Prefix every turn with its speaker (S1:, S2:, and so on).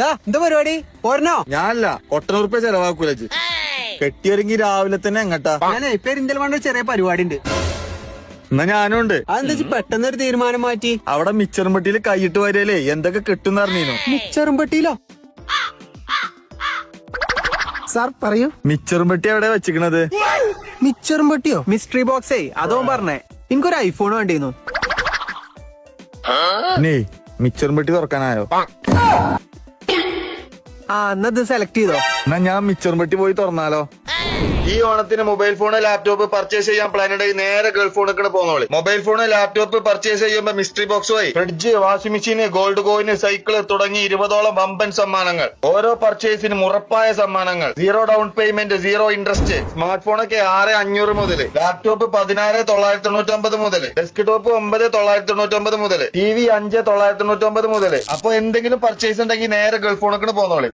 S1: ദാ എന്താ പരിപാടി? പോരണോ?
S2: ഞാനല്ല ഒട്ടനൂറുപ്യ ചെലവാക്കൂല ഇജ്ജ്. കെട്ടിയൊരുങ്ങി രാവിലെ തന്നെ എങ്ങട്ടാ?
S1: ഞാനേ പെരിന്തൽമണ്ണ ഒരു ചെറിയ പരിപാടി ഉണ്ട്.
S2: എന്നാ ഞാനും ഉണ്ട്.
S1: അതെന്താ വെച്ചാ പെട്ടെന്ന് ഒരു തീരുമാനം മാറ്റി?
S2: അവിടെ മിച്ചറുംപട്ടിയിൽ കൈയിട്ട് വരല്ലേ എന്തൊക്കെ കിട്ടും അറിഞ്ഞീനു
S1: മിച്ചറുംപെട്ടിയിലോ? സാർ പറയൂ.
S2: മിച്ചറുംപട്ടി എവിടെ വെച്ചിക്കണത്?
S1: മിച്ചറുംപെട്ടിയോ? മിസ്റ്ററി ബോക്സേ അതോ പറഞ്ഞേ. എനിക്കൊരു ഐഫോൺ വേണ്ടിയിരുന്നു.
S2: നീ മിച്ചറുംപട്ടി തുറക്കാനായോ?
S1: ആ എന്നത് സെലക്ട് ചെയ്തോ?
S2: എന്നാ ഞാൻ മിച്ചറുംപട്ടി പോയി തുറന്നാലോ? ഈ ഓണത്തിന് മൊബൈൽ ഫോൺ ലാപ്ടോപ്പ് പർച്ചേസ് ചെയ്യാൻ പ്ലാൻ ഉണ്ടായി നേരെ ഗൾഫ് ഫോണൊക്കെ പോന്നോളി മൊബൈൽ ഫോൺ ലാപ്ടോപ്പ് പർച്ചേസ് ചെയ്യുമ്പോൾ മിസ്റ്ററി ബോക്സ് വഴി fridge washing machine gold coin cycle തുടങ്ങി ഇരുപതോളം വമ്പൻ സമ്മാനങ്ങൾ. ഓരോ പർച്ചേസിനും ഉറപ്പായ സമ്മാനങ്ങൾ. Zero down payment zero interest smart ഫോണൊക്കെ ആറ് അഞ്ഞൂറ് മുതൽ. ലാപ്ടോപ്പ് പതിനാറ് തൊള്ളായിരത്തി തൊണ്ണൂറ്റി ഒമ്പത് മുതൽ. ഡെസ്ക് ടോപ്പ് ഒമ്പത് തൊള്ളായിരത്തി തൊണ്ണൂറ്റി ഒമ്പത് മുതൽ. ടി വി അഞ്ച് തൊള്ളായിരത്തി തൊണ്ണൂറ്റി ഒമ്പത് മുതൽ. അപ്പൊ എന്തെങ്കിലും പർച്ചേസ് ഉണ്ടെങ്കിൽ നേരെ ഗൾഫ് ഫോണൊക്കെ പോന്നോളി